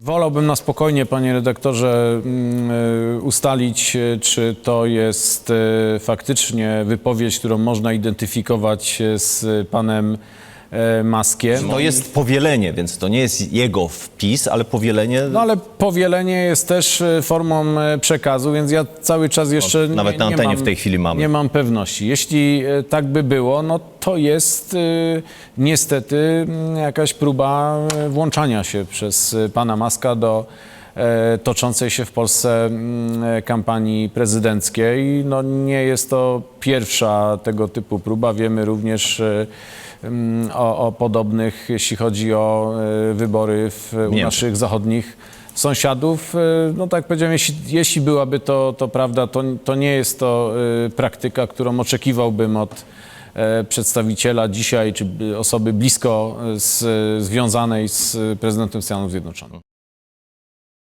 Wolałbym na spokojnie, panie redaktorze, mm, y, ustalić, y, czy to jest y, faktycznie wypowiedź, którą można identyfikować z panem e, Maskiem. To jest powielenie, więc to nie jest jego wpis, ale powielenie. No ale powielenie jest też e, formą e, przekazu, więc ja cały czas jeszcze nawet nie, na nie antenie mam, w tej chwili mamy. Nie mam pewności. Jeśli e, tak by było, no to jest e, niestety mm, jakaś próba e, włączania się przez e, pana Maska do toczącej się w Polsce mm, e, kampanii prezydenckiej. No nie jest to pierwsza tego typu próba. Wiemy również e, mm, o, o podobnych, jeśli chodzi o e, wybory w, u Niemczech. naszych zachodnich sąsiadów. E, No tak powiedziałem, jeśli, jeśli byłaby to, to prawda, to, to nie jest to e, praktyka, którą oczekiwałbym od e, przedstawiciela dzisiaj, czy osoby blisko e, z, związanej z prezydentem Stanów Zjednoczonych.